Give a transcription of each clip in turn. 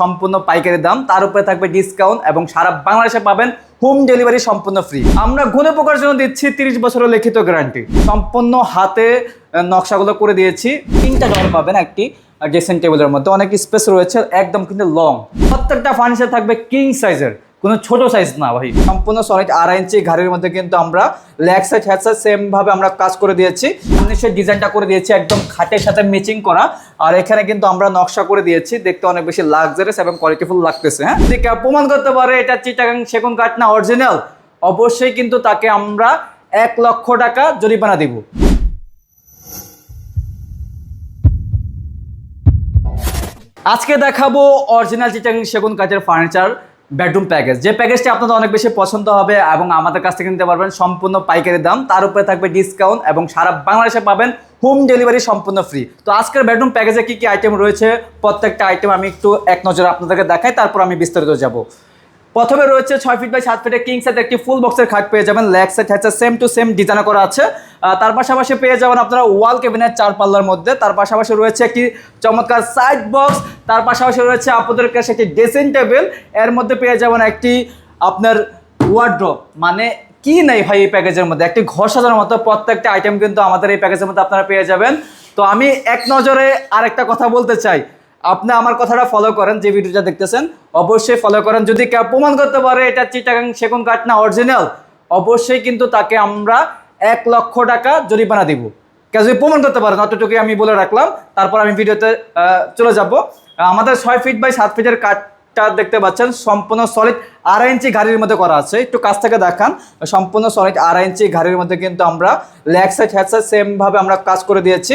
সম্পূর্ণ পাইকারি দাম। তার উপরে থাকবে ডিসকাউন্ট এবং সারা বাংলাদেশে পাবেন হোম ডেলিভারি সম্পূর্ণ ফ্রি আমরা গুণে পোকার জন্য দিচ্ছি তিরিশ বছরের লিখিত গ্যারান্টি সম্পূর্ণ হাতে নকশাগুলো করে দিয়েছি। তিনটা ঘর পাবেন একটি ড্রেসিং টেবিলের মধ্যে। অনেক স্পেস রয়েছে, একদম কিন্তু লং প্রত্যেকটা ফার্নিচার থাকবে কিং সাইজের কোনো ছোট সাইজ না ভাই, সম্পূর্ণ সলিড আড়াই ইঞ্চি ঘাড়ির মধ্যে কিন্তু আমরা leg side head side same ভাবে আমরা কাজ করে দিয়েছি। ফার্নিচার ডিজাইনটা করে দিয়েছি, একদম খাটের সাথে ম্যাচিং করা। আর এখানে কিন্তু আমরা নকশা করে দিয়েছি, দেখতে অনেক বেশি লাক্সারিয়াস এবং কোয়ালিটিফুল লাগতেছে হ্যাঁ? প্রমাণ করতে পারে, এটা চিটাগাং সেগুন কাঠ না অরিজিনাল অবশ্যই কিন্তু তাকে আমরা এক লক্ষ টাকা জরিমানা দিব। আজকে দেখাবো অরিজিনাল চিটাং সেগুন কাঠের ফার্নিচার বেডরুম প্যাকেজ যে প্যাকেজটি আপনাদের অনেক বেশি পছন্দ হবে এবং আমাদের কাছ থেকে নিতে পারবেন সম্পূর্ণ পাইকারি দাম, তার উপরে থাকবে ডিসকাউন্ট এবং সারা বাংলাদেশে পাবেন হোম ডেলিভারি সম্পূর্ণ ফ্রি তো আজকের বেডরুম প্যাকেজে কি কি আইটেম রয়েছে? প্রত্যেকটা আইটেম আমি একটু এক নজরে আপনাদেরকে দেখাই, তারপর আমি বিস্তারিত যাব। প্রথমে রয়েছে ছয় ফিট বাই সাত ফিটের কিং সেট একটি ফুল বক্সের খাট পেয়ে যাবেন। লেগ সেট হচ্ছে সেম টু সেম ডিজাইন করা আছে। তার পাশাপাশি পেয়ে যাবেন আপনারা ওয়াল কেবিনের চার পাল্লার মধ্যে। তার পাশাপাশি রয়েছে একটি চমৎকার সাইড বক্স তার পাশাপাশি রয়েছে আপনাদের কাছে একটি ড্রেসিং টেবিলের মধ্যে পেয়ে যাবেন একটি আপনার ওয়ার্ড্রপ মানে কি নেই ভাই এই প্যাকেজের মধ্যে? একটি ঘর সাজানোর মতো প্রত্যেকটা আইটেম কিন্তু আমাদের এই প্যাকেজের মধ্যে আপনারা পেয়ে যাবেন। তো আমি এক নজরে আরেকটা কথা বলতে চাই। আপনি আমার কথাটা ফলো করেন যে ভিডিওটা দেখতেছেন, অবশ্যই ফলো করেন। যদি কেউ প্রমাণ করতে পারে এটা চিটাগাং সেগুন কাঠ না অরিজিনাল অবশ্যই কিন্তু তাকে আমরা এক লক্ষ টাকা জরিমানা দিব। কেউ যদি প্রমাণ করতে পারেন অতটুকুই আমি বলে রাখলাম। তারপর আমি ভিডিওতে চলে যাব। আমাদের ছয় ফিট বাই সাত ফিটের কাঠটা দেখতে পাচ্ছেন, সম্পূর্ণ সলিড আড়াই ইঞ্চি ঘাড়ির মধ্যে করা আছে। একটু কাছ থেকে দেখান, সম্পূর্ণ সলিড আড়াই ইঞ্চি গাড়ির মধ্যে কিন্তু আমরা leg side head side same ভাবে আমরা কাজ করে দিয়েছি।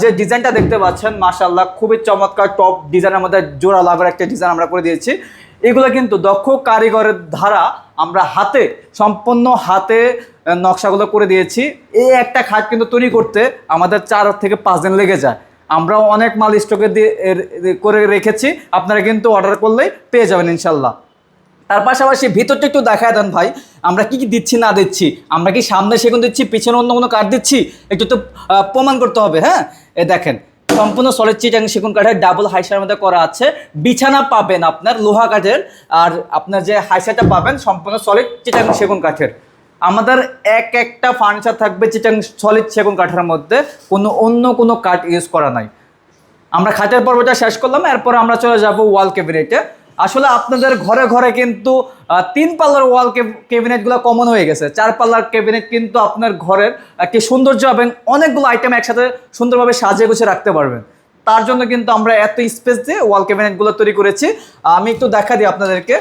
যে ডিজাইনটা দেখতে পাচ্ছেন মাশাল্লাহ খুবই চমৎকার টপ ডিজাইনের মধ্যে জোড়া লাগার একটা ডিজাইন আমরা করে দিয়েছি। এগুলো কিন্তু দক্ষ কারিগরের ধারা আমরা হাতে, সম্পূর্ণ হাতে নকশাগুলো করে দিয়েছি। এই একটা খাট কিন্তু তৈরি করতে আমাদের চার থেকে পাঁচ দিন লেগে যায়। আমরা অনেক মাল স্টকে দিয়ে করে রেখেছি। আপনারা কিন্তু অর্ডার করলেই পেয়ে যাবেন ইনশাল্লাহ। তার পাশাপাশি ভিতরটা একটু দেখায় দেন ভাই, আমরা কি কি দিচ্ছি, না দিচ্ছি? আমরা কি সামনে সেগুন দিচ্ছি, পিছনে অন্য কোনো কাঠ দিচ্ছি? একটু তো প্রমাণ করতে হবে হ্যাঁ? এ দেখেন, সম্পূর্ণ সলিড চিটাং সেগুন কাঠের ডাবল হাইসার মধ্যে করা আছে। বিছানা পাবেন আপনার, লোহা কাঠের, আর আপনার যে হাইসাটা পাবেন, সম্পূর্ণ সলিড চিটাং সেগুন কাঠের। আমাদের এক একটা ফার্নিচার থাকবে চিটাং সলিড সেগুন কাঠের মধ্যে। কোনো অন্য কোনো কাঠ ইউজ করা নাই। আমরা খাটের পর্বটা শেষ করলাম, এরপর আমরা চলে যাব ওয়াল ক্যাবিনেটে আসলে আপনাদের ঘরে ঘরে কিন্তু তিন পাল্লার ওয়াল ক্যাবিনেটগুলো কমন হয়ে গেছে। চার পাল্লার ক্যাবিনেট কিন্তু আপনার ঘরের একটি সৌন্দর্য এবং অনেকগুলো আইটেম একসাথে সুন্দরভাবে সাজিয়ে গুছিয়ে রাখতে পারবেন। তার জন্য কিন্তু আমরা এত স্পেস দিয়ে ওয়াল ক্যাবিনেটগুলো তৈরি করেছি। আমি একটু দেখা দিই আপনাদেরকে।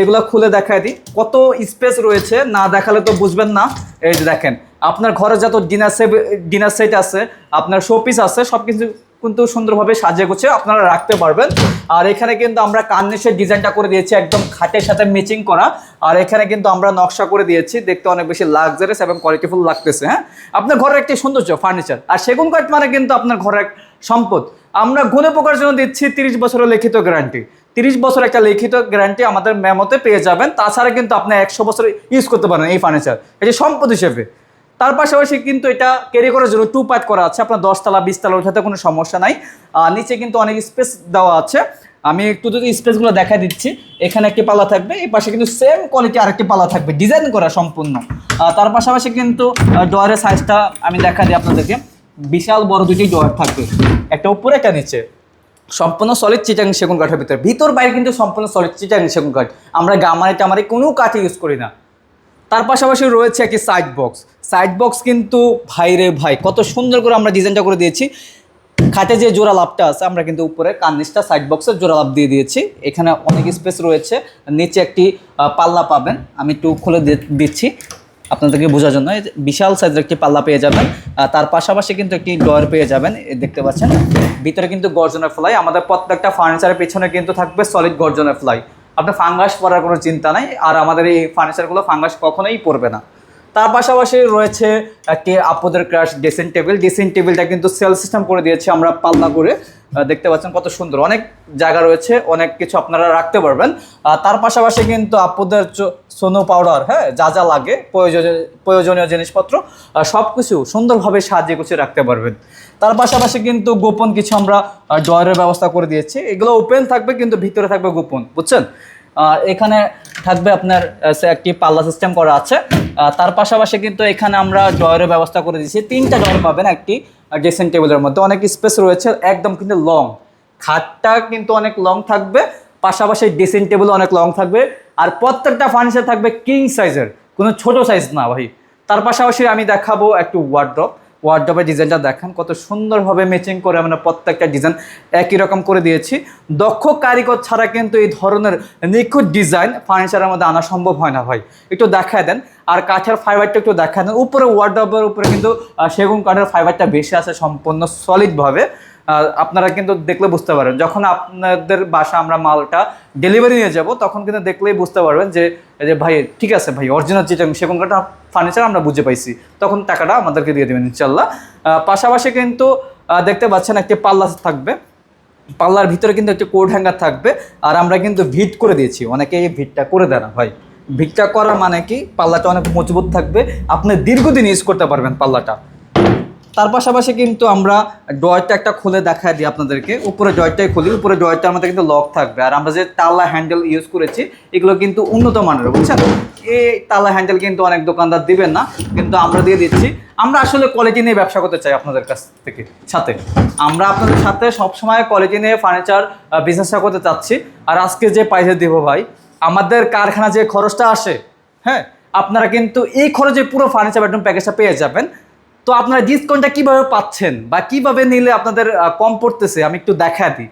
এগুলো খুলে দেখায় দিই। কত স্পেস রয়েছে, না দেখালে তো বুঝবেন না। এই যে দেখেন, আপনার ঘরে যত ডিনার সেট ডিনার সেট আছে, আপনার শোপিস আছে, সব কিছু কিন্তু সুন্দরভাবে সাজিয়ে গুছিয়ে আপনারা রাখতে পারবেন। আর এখানে কিন্তু আমরা কার্নিশের ডিজাইনটা করে দিয়েছি, একদম খাটের সাথে ম্যাচিং করা। আর এখানে কিন্তু আমরা নকশা করে দিয়েছি, দেখতে অনেক বেশি লাক্সারিয়াস এবং কোয়ালিটিফুল লাগতেছে হ্যাঁ? আপনার ঘরের একটি সৌন্দর্য ফার্নিচার আর সেগুন কাঠ মানে কিন্তু আপনার ঘরের এক সম্পদ। আমরা গুণে পোকার জন্য দিচ্ছি তিরিশ বছরের লিখিত গ্যারান্টি তিরিশ বছর একটা লিখিত গ্যারান্টি আমাদের মেমোতে পেয়ে যাবেন। তাছাড়া কিন্তু আপনি একশো বছর ইউজ করতে পারেন এই ফার্নিচার এটি সম্পদ হিসেবে। তার পাশাপাশি কিন্তু এটা ক্যারি করার জন্য টু পার্ট করা আছে। আপনার দশতলা, বিশতলা ওঠাতে কোনো সমস্যা নাই। নিচে কিন্তু অনেক স্পেস দেওয়া আছে। আমি একটু যদি স্পেসগুলো দেখা দিচ্ছি। এখানে একটি পালা থাকবে, এই পাশে কিন্তু সেম কোয়ালিটি আরেকটি পালা থাকবে ডিজাইন করা সম্পূর্ণ। তার পাশাপাশি কিন্তু ডোয়ারের সাইজটা আমি দেখা দিই আপনাদেরকে। বিশাল বড় দুটি ডোয়ার থাকবে। একটা উপরে, একটা নিচে। সম্পূর্ণ সলিড চিটাং সেগুন কাঠের ভিতরে। ভিতর বাইরে কিন্তু সম্পূর্ণ সলিড চিটাং সেগুন কাঠ। আমরা গামারি টামারে কোনো কাঠ ইউজ করি না। তার পাশাপাশি রয়েছে একটি সাইড বক্স সাইড বক্স কিন্তু ভাই রে ভাই, কত সুন্দর করে আমরা ডিজাইনটা করে দিয়েছি। খাটে যে জোড়া লাভটা আছে, আমরা কিন্তু উপরে কার্নিশটা সাইড বক্সের জোড়া লাভ দিয়ে দিয়েছি। এখানে অনেক স্পেস রয়েছে। নিচে একটি পাল্লা পাবেন। আমি একটু খুলে দিচ্ছি। আপনাদেরকে বোঝার জন্য। বিশাল সাইজের একটি পাল্লা পেয়ে যাবেন। তার পাশাপাশি কিন্তু একটি ডয়ার পেয়ে যাবেন। দেখতে পাচ্ছেন, ভিতরে কিন্তু গর্জনের ফ্লাই। আমাদের প্রত্যেকটা ফার্নিচারের পেছনে কিন্তু থাকবে সলিড গর্জনের ফ্লাই আপনার ফাঙ্গাস পড়ার কোনো চিন্তা নাই। আর আমাদের এই ফার্নিচারগুলো ফাঙ্গাস কখনোই পড়বে না। তার পাশাপাশি রয়েছে একটি আপদের ক্রাশ ড্রেসিং টেবিল ড্রেসিং টেবিলটা কিন্তু সেল সিস্টেম করে দিয়েছে আমরা পাল্লা করে দেখতে পাচ্ছেন কত সুন্দর। অনেক জায়গা রয়েছে, অনেক কিছু আপনারা রাখতে পারবেন। তার পাশাপাশি কিন্তু আপদের সোনো পাউডার হ্যাঁ যা যা লাগে, প্রয়োজনীয় প্রয়োজনীয় জিনিসপত্র সব কিছু সুন্দরভাবে সাজিয়ে গুছিয়ে রাখতে পারবেন। তার পাশাপাশি কিন্তু গোপন কিছু আমরা ড্রয়ারের ব্যবস্থা করে দিয়েছি। এগুলো ওপেন থাকবে, কিন্তু ভিতরে থাকবে গোপন, বুঝছেন? এখানে থাকবে আপনার একটি পাল্লা সিস্টেম করা আছে। তার পাশাপাশি কিন্তু এখানে আমরা ড্রয়ারের ব্যবস্থা করে দিয়েছি। তিনটা ড্রয়ার পাবেন একটি ড্রেসিং টেবিলের মধ্যে। অনেক স্পেস রয়েছে, একদম কিন্তু লং খাটটা কিন্তু অনেক লং থাকবে, পাশাপাশি ড্রেসিং টেবিল অনেক লং থাকবে। আর প্রত্যেকটা ফার্নিচার থাকবে কিং সাইজের কোনো ছোট সাইজ না ভাই। তার পাশাপাশি আমি দেখাবো একটু ওয়ার্ড্রপ ওয়ার্ড্রপের ডিজাইনটা দেখেন, কত সুন্দরভাবে ম্যাচিং করে আমরা প্রত্যেকটা ডিজাইন একই রকম করে দিয়েছি। দক্ষ কারিগর ছাড়া কিন্তু এই ধরনের নিখুঁত ডিজাইন ফার্নিচারের মধ্যে আনা সম্ভব হয় না ভাই। একটু দেখায় দেন, আর কাঠের ফাইবারটা একটু দেখায় দেন। উপরে ওয়ার্ডবের উপরে কিন্তু সেগুন কাঠের ফাইবারটা বেশি আছে সম্পূর্ণ সলিডভাবে আপনারা কিন্তু দেখলে বুঝতে পারবেন। যখন আপনাদের বাসা আমরা মালটা ডেলিভারি নিয়ে যাব, তখন কিন্তু দেখলেই বুঝতে পারবেন যে যে ভাই, ঠিক আছে ভাই অরিজিনাল যেটা সেগুন কাঠা ফার্নিচার আমরা বুঝে পাইছি। তখন টাকাটা আমাদেরকে দিয়ে দেবেন ইনশাল্লাহ পাশাপাশি কিন্তু দেখতে পাচ্ছেন একটি পাল্লা থাকবে। পাল্লার ভিতরে কিন্তু একটি কোড হ্যাঙ্গার থাকবে। আর আমরা কিন্তু ভিট করে দিয়েছি। অনেকে এই ভিটটা করে দেয় না ভাই। ভিটটা করার মানে কি? পাল্লাটা অনেক মজবুত থাকবে। আপনি দীর্ঘদিন ইউজ করতে পারবেন পাল্লাটা। তার পাশাপাশি কিন্তু আমরা ডয়টা একটা খুলে দেখায় দিই আপনাদেরকে। উপরে ডয়টাই খুলি, উপরে ডয়টার মধ্যে কিন্তু লক থাকবে। আর আমরা যে তালা হ্যান্ডেল ইউজ করেছি, এগুলো কিন্তু উন্নত মানের, বুঝছেন? এই তালা হ্যান্ডেল কিন্তু অনেক দোকানদার দিবেন না, কিন্তু আমরা দিয়ে দিচ্ছি। আমরা আসলে কোয়ালিটি নিয়ে ব্যবসা করতে চাই আপনাদের কাছ থেকে, সাথে। আমরা আপনাদের সাথে সবসময় কোয়ালিটি নিয়ে ফার্নিচার বিজনেসটা করতে চাচ্ছি। আর আজকে যে পয়সা দিব ভাই, আমাদের কারখানা যে খরচটা আসে হ্যাঁ? আপনারা কিন্তু এই খরচে পুরো ফার্নিচার বেডরুম প্যাকেজটা পেয়ে যাবেন। তো আপনারা ডিসকাউন্টটা কীভাবে পাচ্ছেন বা কীভাবে নিলে আপনাদের কম পড়তেছে? আমি একটু দেখা দিই।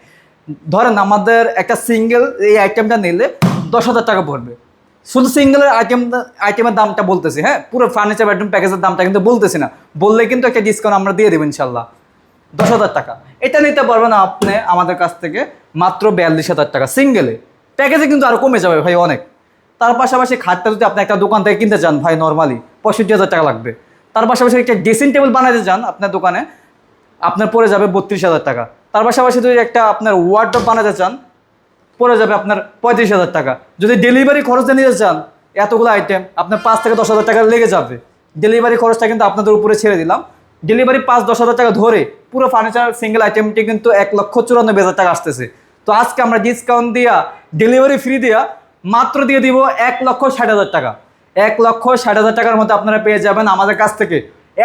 ধরেন আমাদের একটা সিঙ্গেল এই আইটেমটা নিলে দশ হাজার টাকা পড়বে। শুধু সিঙ্গেলের আইটেম আইটেমের দামটা বলতেছি হ্যাঁ? পুরো ফার্নিচার বেডরুম প্যাকেজের দামটা কিন্তু বলতেছি না। বললে কিন্তু একটা ডিসকাউন্ট আমরা দিয়ে দেবো ইনশাল্লাহ। দশ হাজার টাকা। এটা নিতে পারবেন আপনি আমাদের কাছ থেকে মাত্র বিয়াল্লিশ হাজার টাকা সিঙ্গেলে প্যাকেজে কিন্তু আরও কমে যাবে ভাই অনেক। তার পাশাপাশি খাটটা যদি আপনি একটা দোকান থেকে কিনতে চান, ভাই নর্মালি পঁয়ষট্টি হাজার টাকা লাগবে। তার পাশাপাশি একটা ড্রেসিং টেবিল বানাতে চান আপনার দোকানে, আপনার পড়ে যাবে বত্রিশ হাজার টাকা। তার পাশাপাশি যদি একটা আপনার ওয়ার্ডরোব বানাতে চান, পড়ে যাবে আপনার পঁয়ত্রিশ হাজার টাকা। যদি ডেলিভারি খরচে নিতে চান, এতগুলো আইটেম আপনার পাঁচ থেকে দশ হাজার টাকা লেগে যাবে। ডেলিভারি খরচটা কিন্তু আপনাদের উপরে ছেড়ে দিলাম। ডেলিভারি পাঁচ, দশ হাজার টাকা ধরে পুরো ফার্নিচার সিঙ্গেল আইটেমটি কিন্তু এক লক্ষ চুরানব্বই হাজার টাকা আসতেছে। তো আজকে আমরা ডিসকাউন্ট দিয়া ডেলিভারি ফ্রি দিয়া মাত্র দিয়ে দিব এক লক্ষ ষাট হাজার টাকা। এক লক্ষ ষাট হাজার টাকার মধ্যে আপনারা পেয়ে যাবেন আমাদের কাছ থেকে।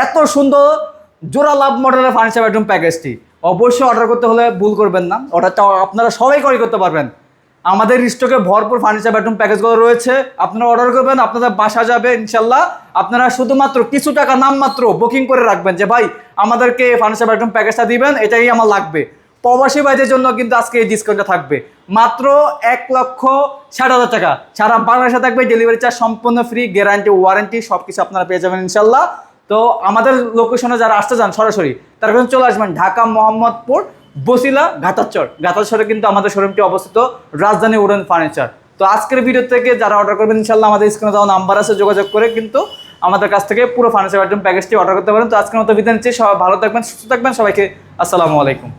এত সুন্দর জোড়া লাভ মডেলের ফার্নিচার বেডরুম প্যাকেজটি অবশ্যই অর্ডার করতে হলে ভুল করবেন না। অর্ডারটা আপনারা সবাই করে করতে পারবেন। আমাদের স্টকে ভরপুর ফার্নিচার বেডরুম প্যাকেজগুলো রয়েছে। আপনারা অর্ডার করবেন, আপনাদের বাসা যাবে ইনশাল্লাহ আপনারা শুধুমাত্র কিছু টাকা নামমাত্র বুকিং করে রাখবেন যে, ভাই, আমাদেরকে ফার্নিচার বেডরুম প্যাকেজটা দিবেন, এটাই আমার লাগবে। প্রবাসী ভাইদের জন্য কিন্তু আজকে এই ডিসকাউন্টটা থাকবে। মাত্র এক লক্ষ ষাট হাজার টাকা। সারা বাংলাদেশে থাকবে ডেলিভারি চার্জ সম্পূর্ণ ফ্রি গ্যারান্টি ওয়ারেন্টি সব কিছু আপনারা পেয়ে যাবেন ইনশাল্লাহ। তো আমাদের লোকেশনে যারা আসতে চান সরাসরি, তারা কিন্তু চলে আসবেন ঢাকা, মোহাম্মদপুর, বসিলা, ঘাটাচর। ঘাটাচরে কিন্তু আমাদের শোরুমটি অবস্থিত রাজধানী উডেন ফার্নিচার তো আজকের ভিডিও থেকে যারা অর্ডার করবেন, ইনশাল্লাহ আমাদের স্ক্রিনে দেওয়া নাম্বার আছে, যোগাযোগ করে কিন্তু আমাদের কাছ থেকে পুরো ফার্নিচার আইটেম প্যাকেজটি অর্ডার করতে পারেন। তো আজকের মতো বিদায় নিচ্ছি। সবাই ভালো থাকবেন, সুস্থ থাকবেন। সবাইকে আসসালামু আলাইকুম।